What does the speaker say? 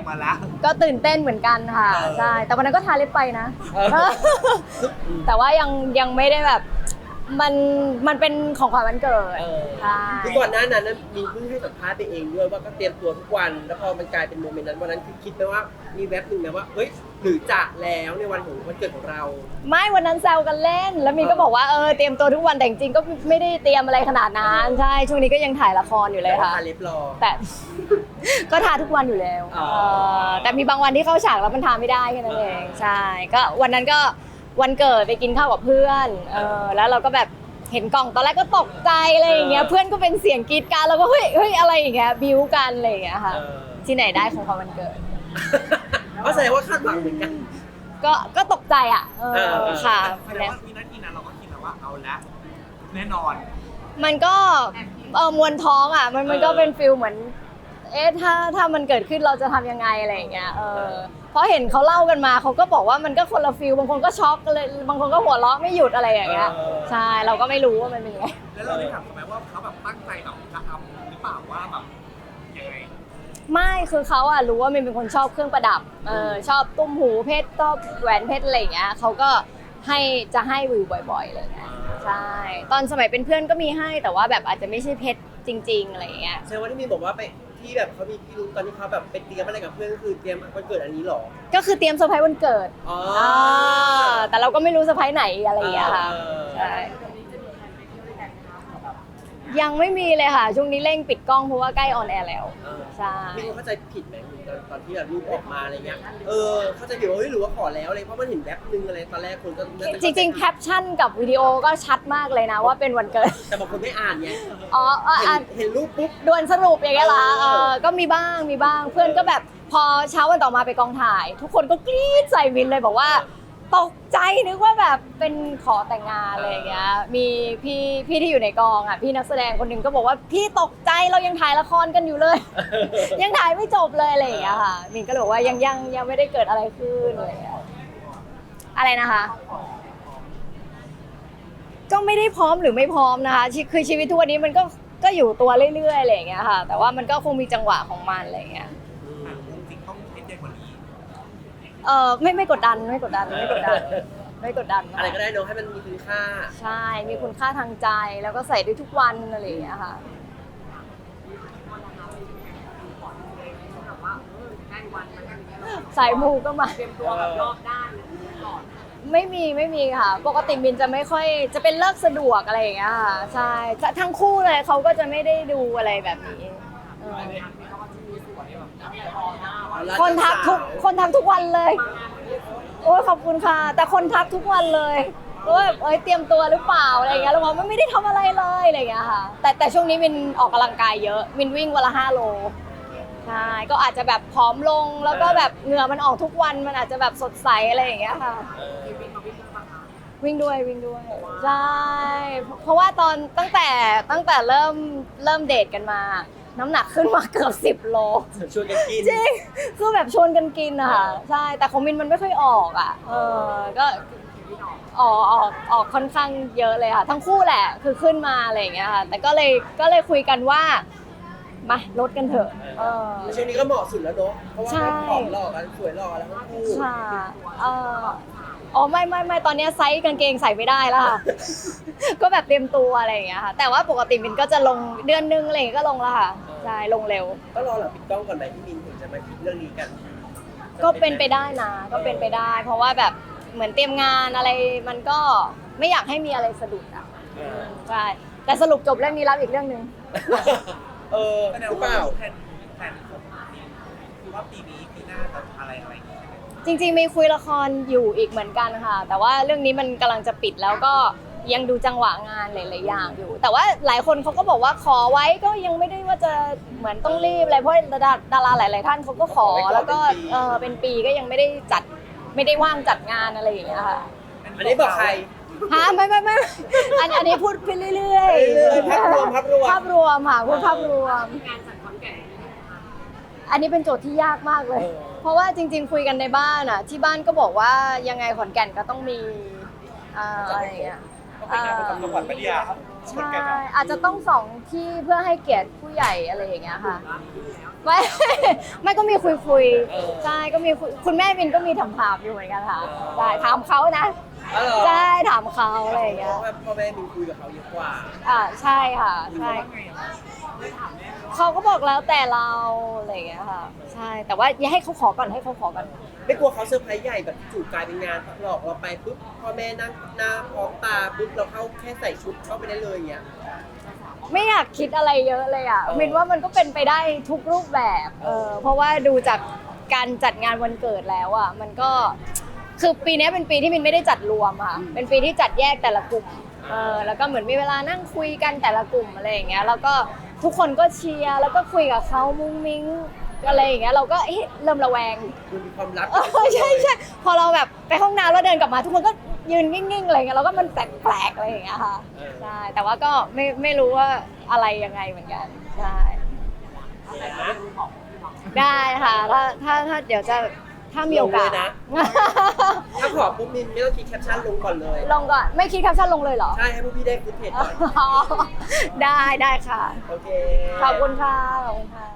งมาแล้ว ก็ตื่นเต้นเหมือนกันค่ะ เออ ใช่ แต่วันนั้นก็ทาเล็บไปนะเออแต่ว่ายังยังไม่ได้แบบ มันมันเป็นของขวัญวันเกิดเออใช่ คือก่อนหน้านั้นนะมีเพิ่งให้สัมภาษณ์ไปเองด้วยว่าก็เตรียมตัวทุกวัน แล้วพอมันกลายเป็นโมเมนต์นั้นวันนั้นคือคิดไหมว่ามีแว็บหนึ่งนะว่าเฮ้ยหรือจะแล้วในวันของวันเกิดของเรา ไม่วันนั้นแซวกันเล่น แล้วมีก็บอกว่าเออเตรียมตัวทุกวันแต่จริงๆก็ไม่ได้เตรียมอะไรขนาดนั้นใช่ช่วงนี้ก็ยังถ่ายละครอยู่เลยแต่ว่าค่ะทาเล็บรอ แต่ ก็ทาทุกวันอยู่แล้วอ๋อ เออแต่มีบางวันที่เข้าฉากแล้วมันทาไม่ได้แค่นั้นเองใช่ ก็วันนั้นก็ วันเกิดไปกินข้าวกับเพื่อนเออแล้วเราก็แบบเห็นกล่องตอนแรกก็ตกใจอะไรอย่างเงี้ยเพื่อนก็เป็นเสียงกรีดกรารแล้วก็เฮ้ยเฮ้ยอะไรอย่างเงี้ยบิวกันอะไรอย่างเงี้ยค่ะเออที่ไหนได้ของความวันเกิด ก็แสดงว่าคาดหวังเหมือนกัน ก็ก็ตกใจอะเอเอออค่ะแสดงว่าวินาทีนั้นเราก็คิดแล้วว่าเอาละแน่นอน มันก็เออมวนท้องอะ มันมันก็เป็นฟิลเหมือน เอ๊ะถ้าถ้ามันเกิดขึ้นเราจะทำยังไงอะไรอย่างเงี้ยเออเพราะเห็นเขาเล่ากันมาเขาก็บอกว่ามันก็คนละฟิลบางคนก็ช็อกเลยบางคนก็หัวเราะไม่หยุดอะไรอย่างเงี้ยเออใช่เราก็ไม่รู้ว่ามันเป็นยังไง แล้วเราได้ถามเขาไหมว่าเขาแบบตั้งใจแบบจะทำหรือเปล่าว่าแบบยังไงไม่คือเขาอะรู้ว่ามินเป็นคนชอบเครื่องประดับเออชอบตุ้มหูเพชรชอบแหวนเพชรอะไรอย่างเงี้ยเขาก็ให้จะให้วิวบ่อยๆอะไรอย่างเงี้ยใช่ตอนสมัยเป็นเพื่อนก็มีให้แต่ว่าแบบอาจจะไม่ใช่เพชรจริง ๆอะไรอย่างเงี้ย แสดงว่าที่มีบอกว่าไป ที่แบบเขามีพี่รู้ตอนที่เขาแบบไปเตรียมอะไรกับเพื่อนก็คือเตรียมวันเกิดอันนี้เหรอ ก็คือเตรียมเซอร์ไพรส์วันเกิดอ๋ออ่าแต่เราก็ไม่รู้เซอร์ไพรส์ไหนอะไรอย่างเงี้ยค่ะเออ ใช่ ยังไม่มีเลยค่ะ ช่วงนี้เร่งปิดกล้องเพราะว่าใกล้ออนแอร์แล้ว เออใช่ มีคนเข้าใจผิดไหมตอนตอนที่แบบรูปออกมาอะไรเงี้ย เออ เข้าใจผิดว่าเฮ้ยหรือว่าขอแล้วอะไร เพราะมันเห็นแว็บนึงอะไรตอนแรกคนก็น่าะจริงๆแคปชั่นกับวิดีโอก็ชัดมากเลยนะว่าเป็นวันเกิด แต่บางคนไม่อ่านไงอ๋ออะเห็อะนเห็นรูปปุ๊บ ด่วนสรุปอย่างเงี้ยเหรอเอเอออก็มีบ้างมีบ้างเพื่อนก็แบบพอเช้าวันต่อมาไปกองถ่าย ทุกคนก็กรี๊ดใส่วินเลยบอกว่า ตกใจนึกว่าแบบเป็นขอแต่งงานอะไรอย่างเงี้ย มีพี่พี่ที่อยู่ในกองอะพี่นักแสดงคนหนึ่งก็บอกว่าพี่ตกใจเรายังถ่ายละครกันอยู่เลย ยังถ่ายไม่จบเลยอะไรอย่างเงี้ยค่ะมินก็เลยบอกว่ายังยังยังไม่ได้เกิดอะไรขึ้นอะไรอย่างเงี้ยอะไรนะคะ ก็ไม่ได้พร้อมหรือไม่พร้อมนะคะชีคือชีวิตทุกวันนี้มันก็ก็อยู่ตัวเรื่อยๆอะไรอย่างเงี้ยค่ะ แต่ว่ามันก็คงมีจังหวะของมันอะไรอย่างเงี้ยอะจริงๆต้องเน้นใจกว่านี้ เออไม่ไม่กดดันไม่กดดันไม่กดดันไม่กดดันอะไรก็ได้เนอะให้มันมีคุณค่า ใช่มีคุณค่าทางใจแล้วก็ใส่ได้ทุกวันอะไรอย่างเงี้ยค่ะสายมูก็มาตัวแบบรอบด้านไม่มีไม่มีค่ะ ปกติมินจะไม่ค่อยจะเป็นเลิกสะดวกอะไรอย่างเงี้ยค่ะใช่ทั้งคู่เลยเขาก็จะไม่ได้ดูอะไรแบบนี้เออ คนทักทุกคนทักทุกวันเลย โอ้ยขอบคุณค่ะ แต่คนทักทุกวันเลยว่าแบบเอ้ยเตรียมตัวหรือเปล่าอะไรอย่างเงี้ยเราบอกว่าไม่ได้ทำอะไรเลยอะไรอย่างเงี้ยค่ะ แต่แต่ช่วงนี้มินออกกำลังกายเยอะมินวิ่งวันละห้าโลใช่ก็อาจจะแบบผอมลงแล้วก็แบบเหงื่อมันออกทุกวันมันอาจจะแบบสดใสอะไรอย่างเงี้ยค่ะวิ่งด้วยวิ่งด้วยใช่เพราะว่าตอนตั้งแต่ตั้งแต่เริ่มเริ่มเดทกันมา น้ำหนักขึ้นมาเกือบสิบโล ชวนกันกินจริง คือแบบชวนกันกินอะค่ะ ใช่ แต่ของมินมันไม่ค่อยออกอะเออ ก็ออกออกออกค่อนข้างเยอะเลยค่ะ ทั้งคู่แหละ คือขึ้นมาอะไรอย่างเงี้ยค่ะ แต่ก็เลยก็เลยคุยกันว่า มาลดกันเถอะ เออ ช่วงนี้ก็เหมาะสุดแล้วเนอะเพราะว่าใช่ ผอมหล่อกันสวยหล่อแล้วทั้งคู่ ค่ะ เออ อ๋อไม่ไม่ไม่ตอนเนี้ยไซส์กางเกงใส่ไม่ได้แล้วค่ะ ก็แบบเตรียมตัวอะไรอย่างเงี้ยค่ะ แต่ว่าปกติมินก็จะลงเดือนนึงอะไรอย่างเงี้ยก็ลงแล้วค่ะใช่ลงเร็ว ก็รอหลังปิดกล้องก่อนไหมพี่มินถึงจะมาคิดเรื่องนี้กันก็เป็นไปได้นะ ก็เป็นไปได้ เพราะว่าแบบเหมือนเตรียมงานอะไรมันก็ไม่อยากให้มีอะไรสะดุดอะเออใช่แต่สรุปจบเรื่องนี้แล้วอีกเรื่องหนึ่งเออแสดหงรือเปว่าล่า แผนแผนของปีคือว่าปีนี้ปีหน้าจะอะไรอะไรอย่างเงี้ย จริงๆมีคุยละครอยู่อีกเหมือนกันค่ะ แต่ว่าเรื่องนี้มันกำลังจะปิดแล้วก็ยังดูจังหวะงานหลายๆอย่างอยู่ แต่ว่าหลายคนเขาก็บอกว่าขอไว้ก็ยังไม่ได้ว่าจะเหมือนต้องรีบอะไรเพราะดาราดาราหลาย ๆ ท่านเขาก็ขอขอไว้ก่อนแล้วก็เป็นปีเออเป็นปีก็ยังไม่ได้จัดไม่ได้ว่างจัดงานอะไรอย่างเงี้ยค่ะ อันนี้บอกใคร ฮะไม่ไม่ไม่อันอันนี้พูดไปเรื่อยเรื่อยๆภาพรวมภาพรวม ภาพรวมค่ะพูดภาพรวมอันนี้เป็นโจทย์ที่ยากมากเลย เออ เพราะว่าจริง ๆ คุยกันในบ้านอะ ที่บ้านก็บอกว่ายังไงขอนแก่นก็ต้องมีอ่าอะไรอย่างเงี้ยปเป็นงานประจำจังหวัดปะเนี่ยครับคนใช่แก่ครับอาจจะต้องสองที่เพื่อให้เกียรติผู้ใหญ่อะไรอย่างเงี้ยค่ะไม่ ไม่ก็มีคุยคุยๆใช่ก็มีคุยคุณแม่บินก็มีถามถามๆอยู่เหมือนกันค่ะใช่ถามเขานะอ๋อเหรอใช่ถามเขาอะไรอย่างเพเงี้ยราะว่าพ่อแม่มีคุยกับเขาเยอะกว่าอ่าใช่ค่ะใช่ เขาก็บอกแล้วแต่เราอะไรอย่างเงี้ยค่ะ ใช่แต่ว่าอย่าให้เขาขอก่อนให้เขาขอก่อน ไม่กลัวเขาเซอร์ไพรส์ใหญ่แบบจู่กลายเป็นงานหลอกเราไปปุ๊บพ่อแม่นั่งหน้าพร้อมตาปุ๊บเราเข้าแค่ใส่ชุดเข้าไปได้เลยอย่างเงี้ย ไม่อยากคิดอะไรเยอะเลยอะเออ มินว่ามันก็เป็นไปได้ทุกรูปแบบเออเพราะว่าดูจากการจัดงานวันเกิดแล้วอะมันก็คือปีนี้เป็นปีที่มินไม่ได้จัดรวมค่ะเป็นปีที่จัดแยกแต่ละกลุ่มเออแล้วก็เหมือนมีเวลานั่งคุยกันแต่ละกลุ่มอะไรอย่างเงี้ยแล้วก็ ทุกคนก็เชียร์แล้วก็คุยกับเขามุ้งมิ้งอะไรอย่างเงี้ยเราก็เอ๊ะเริ่มระแวงมันมีความลับเออใช่ใช่พอเราแบบไปห้องน้ำแล้วเดินกลับมา ทุกคนก็ยืนนิ่งๆอะไรเงี้ยเราก็มันแปลกๆอะไรอย่างเงี้ยค่ะใช่แต่ว่าก็ไม่ไม่รู้ว่าอะไรยังไงเหมือนกันใช่ได้ค่ะถ้าถ้าถ้าเดี๋ยวจะ ถ้ามีโอกาส ลงเลยนะ ถ้าขอปุ๊บมินไม่ต้องคิดแคปชั่นลงก่อนเลย ลงก่อน ไม่คิดแคปชั่นลงเลยเหรอ ใช่ ให้พวกพี่ได้ฟุตเทจก่อนอ๋อได้ได้ค่ะ โอเค ขอบคุณค่ะ ขอบคุณค่ะ